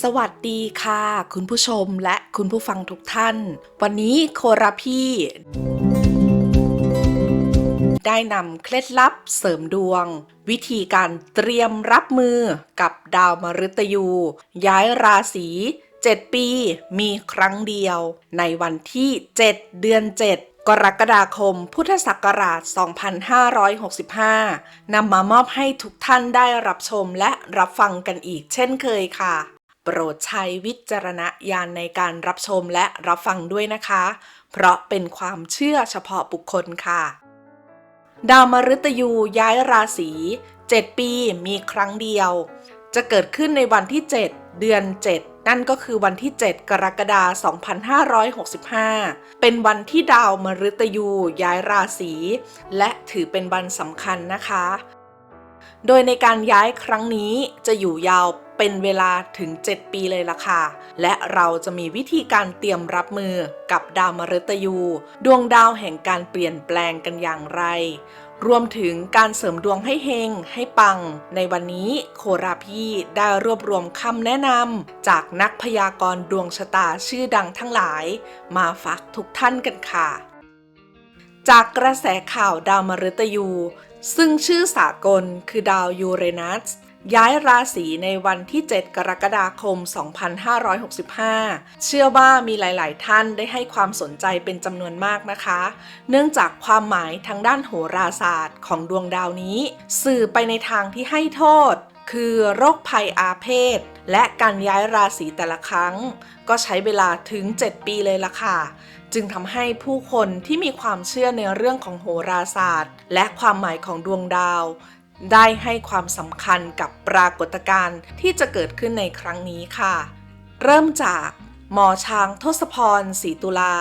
สวัสดีค่ะ คุณผู้ชมและคุณผู้ฟังทุกท่าน วันนี้โคราพี่ได้นำเคล็ดลับเสริมดวง วิธีการเตรียมรับมือกับดาวมฤตยู ย้ายราศี 7 ปีมีครั้งเดียว ในวันที่ 7 เดือน 7กรกฎาคม พุทธศักราช 2565 นำมามอบให้ทุกท่านได้รับชมและรับฟังกันอีกเช่นเคยค่ะ โปรดใช้วิจารณญาณในการรับชมและรับฟังด้วยนะคะ เพราะเป็นความเชื่อเฉพาะบุคคลค่ะ ดาวมฤตยูย้ายราศี 7 ปีมีครั้งเดียว จะเกิดขึ้นในวันที่ 7 เดือน 7 นั่นก็คือวันที่ 7 กรกฎาคม 2565 เป็นวันที่ดาวมฤตยูย้ายราศี และถือเป็นวันสำคัญนะคะ โดยในการย้ายครั้งนี้จะอยู่ยาวเป็นเวลาถึง 7 ปีเลยล่ะค่ะ และเราจะมีวิธีการเตรียมรับมือกับดาวมฤตยู ดวงดาวแห่งการเปลี่ยนแปลงกันอย่างไร รวมถึงการเสริมดวงให้เฮงให้ปัง ในวันนี้โคราพี่ได้รวบรวมคำแนะนำจากนักพยากรณ์ดวงชะตาชื่อดังทั้งหลาย มาฝากทุกท่านกันค่ะ จากกระแสข่าวดาวมฤตยู ซึ่งชื่อสากลคือดาวยูเรนัสย้ายราศีในวันที่ 7 กรกฎาคม 2565 เชื่อว่ามีหลาย ๆ ท่านได้ให้ความสนใจเป็นจำนวนมากนะคะ เนื่องจากความหมายทางด้านโหราศาสตร์ของดวงดาวนี้ สื่อไปในทางที่ให้โทษ คือโรคภัยอาเพศ และการย้ายราศีแต่ละครั้ง ก็ใช้เวลาถึง 7 ปีเลยล่ะค่ะ จึงทำให้ผู้คนที่มีความเชื่อในเรื่องของโหราศาสตร์ และความหมายของดวงดาว ได้ให้ความสำคัญกับปรากฏการณ์ที่จะเกิดขึ้นในครั้งนี้ค่ะ เริ่มจากหมอช้างทศพรศรีตุลา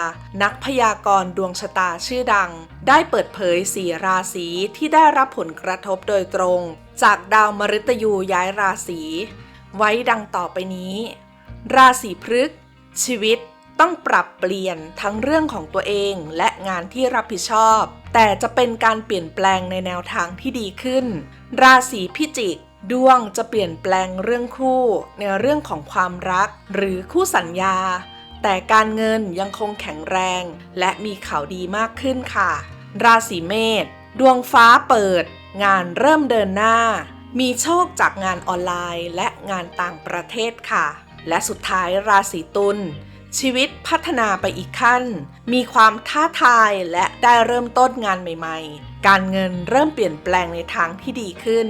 นักพยากรณ์ดวงชะตาชื่อดัง ได้เปิดเผยสีราศีที่ได้รับผลกระทบโดยตรง จากดาวมฤตยูย้ายราศี ไว้ดังต่อไปนี้ ราศีพฤกษ์ชีวิต ต้องปรับเปลี่ยนทั้งเรื่องของตัวเองและงานที่รับผิดชอบ แต่จะเป็นการเปลี่ยนแปลงในแนวทางที่ดีขึ้น ราศีพิจิกดวงจะเปลี่ยนแปลงเรื่องคู่ ในเรื่องของความรัก หรือคู่สัญญา แต่การเงินยังคงแข็งแรง และมีข่าวดีมากขึ้นค่ะ ราศีเมษดวงฟ้าเปิด งานเริ่มเดินหน้า มีโชคจากงานออนไลน์ และงานต่างประเทศค่ะ และสุดท้ายราศีตุล ชีวิตพัฒนาไปอีกขั้น มีความท้าทายและได้เริ่มต้นงานใหม่ๆ การเงินเริ่มเปลี่ยนแปลงในทางที่ดีขึ้น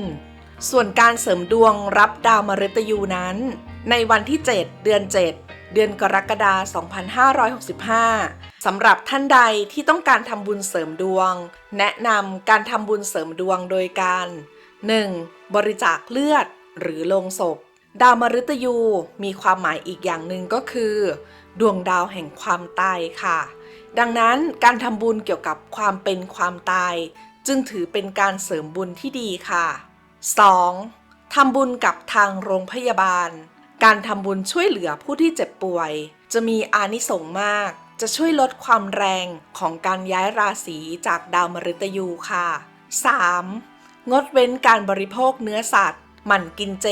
ส่วนการเสริมดวงรับดาวมฤตยูนั้น ในวันที่ 7 เดือน 7 เดือนกรกฎาคม 2565 สำหรับท่านใดที่ต้องการทำบุญเสริมดวง แนะนำการทำบุญเสริมดวงโดยการ 1. บริจาคเลือดหรือลงศพ ดาวมฤตยูมีความหมายอีกอย่างหนึ่งก็คือ ดวงดาวแห่งความตายค่ะ ดังนั้นการทำบุญเกี่ยวกับความเป็นความตาย จึงถือเป็นการเสริมบุญที่ดีค่ะ 2. ทำบุญกับทางโรงพยาบาล การทำบุญช่วยเหลือผู้ที่เจ็บป่วย จะมีอานิสงส์มาก จะช่วยลดความแรงของการย้ายราศีจากดาวมฤตยูค่ะ 3. งดเว้นการบริโภคเนื้อสัตว์ หมั่นกินเจ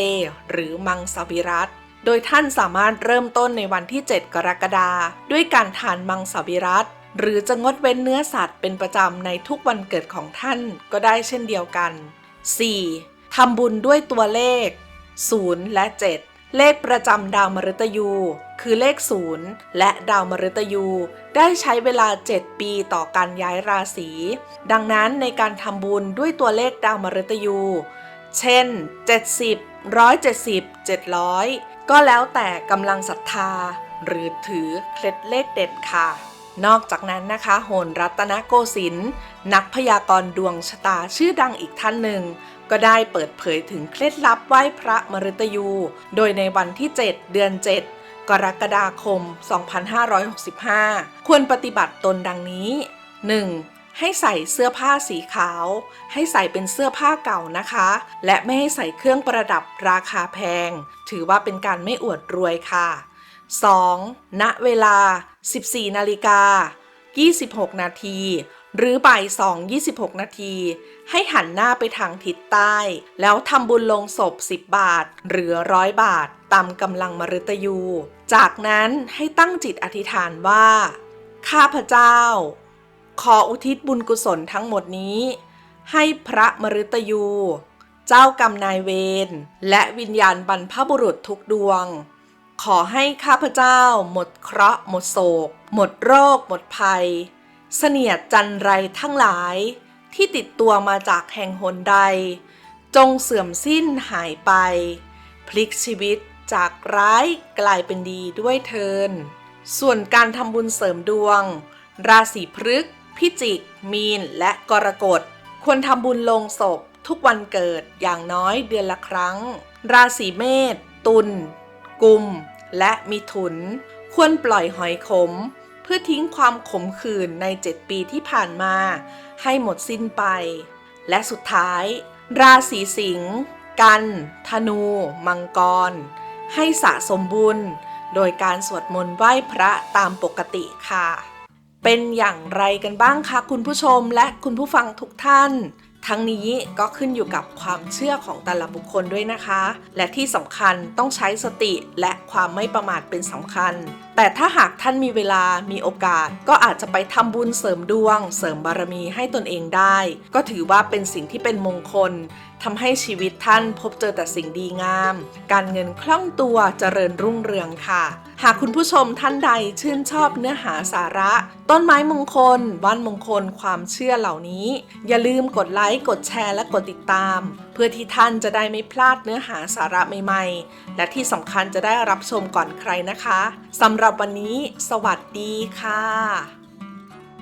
หรือมังสวิรัต โดยท่านสามารถเริ่มต้นในวันที่ 7 กรกฎาคมด้วยการทานมังสวิรัตหรือจะงดเว้นเนื้อสัตว์เป็นประจำในทุกวันเกิดของท่านก็ได้เช่นเดียวกัน 4. ทำบุญด้วยตัวเลข 0 และ 7 เลขประจำดาวมฤตยู คือเลข 0 และดาวมฤตยู ได้ใช้เวลา 7 ปีต่อการย้ายราศี ดังนั้นในการทำบุญด้วยตัวเลขดาวมฤตยู เช่น 70 170 700 ก็แล้วแต่กำลังศรัทธา หรือถือเคล็ดเลขเด็ดค่ะ นอกจากนั้นนะคะโหนรัตนโกสินทร์นักพยากรณ์ดวงชะตาชื่อดังอีกท่านหนึ่ง ก็ได้เปิดเผยถึงเคล็ดลับไหว้พระมฤตยู โดยในวันที่ 7 เดือน 7 กรกฎาคม 2565 ควรปฏิบัติตนดังนี้ 1. ให้ใส่เสื้อผ้าสีขาว ให้ใส่เป็นเสื้อผ้าเก่านะคะ และไม่ให้ใส่เครื่องประดับราคาแพง ถือว่าเป็นการไม่อวดรวยค่ะ 2. ณเวลา 14นาฬิกา26 นาที หรือบ่าย2 26 นาที ให้หันหน้าไปทางทิศใต้ แล้วทำบุญลงศพ 10 บาท หรือร้อยบาท ตามกำลังมฤตยู จากนั้นให้ตั้งจิตอธิษฐานว่า ข้าพเจ้า ขออุทิศบุญกุศลทั้งหมดนี้ ให้พระมฤตยู เจ้ากรรมนายเวรและวิญญาณบรรพบุรุษทุกดวง ขอให้ข้าพเจ้า หมดเคราะห์หมดโศก หมดโรค หมดภัย เสนียดจันไรทั้งหลาย ที่ติดตัวมาจากแห่งหนใด จงเสื่อมสิ้นหายไป พลิกชีวิตจากร้ายกลายเป็นดีด้วยเทิน ส่วนการทำบุญเสริมดวง ราศีพฤกษ์ พิจิก มีน และกรกฎ ควรทำบุญลงศพ ทุกวันเกิดอย่างน้อยเดือนละครั้ง ราศีเมษ ตุล กุม และมิถุน ควรปล่อยหอยขม เพื่อทิ้งความขมขื่นใน 7 ปีที่ผ่านมา ให้หมดสิ้นไป และสุดท้าย ราศีสิงห์ กัน ธนู มังกร ให้สะสมบุญ โดยการสวดมนต์ไหว้พระตามปกติค่ะ เป็นอย่างไรกันบ้างคะคุณผู้ชมและคุณผู้ฟังทุกท่าน ทั้งนี้ก็ขึ้นอยู่กับความเชื่อของแต่ละบุคคลด้วยนะคะ และที่สำคัญต้องใช้สติและความไม่ประมาทเป็นสำคัญ แต่ถ้าหากท่านมีเวลามีโอกาส ก็อาจจะไปทำบุญเสริมดวง เสริมบารมีให้ตนเองได้ ก็ถือว่าเป็นสิ่งที่เป็นมงคลทำให้ชีวิตท่านพบเจอแต่สิ่งดีงาม การเงินคล่องตัวเจริญรุ่งเรืองค่ะ หากคุณผู้ชมท่านใดชื่นชอบเนื้อหาสาระ ต้นไม้มงคลว่านมงคลความเชื่อเหล่านี้ อย่าลืมกดไลค์กดแชร์และกดติดตาม เพื่อที่ท่านจะได้ไม่พลาดเนื้อหาสาระใหม่ๆ และที่สำคัญจะได้รับชมก่อนใครนะคะสำหรับวันนี้ สวัสดีค่ะ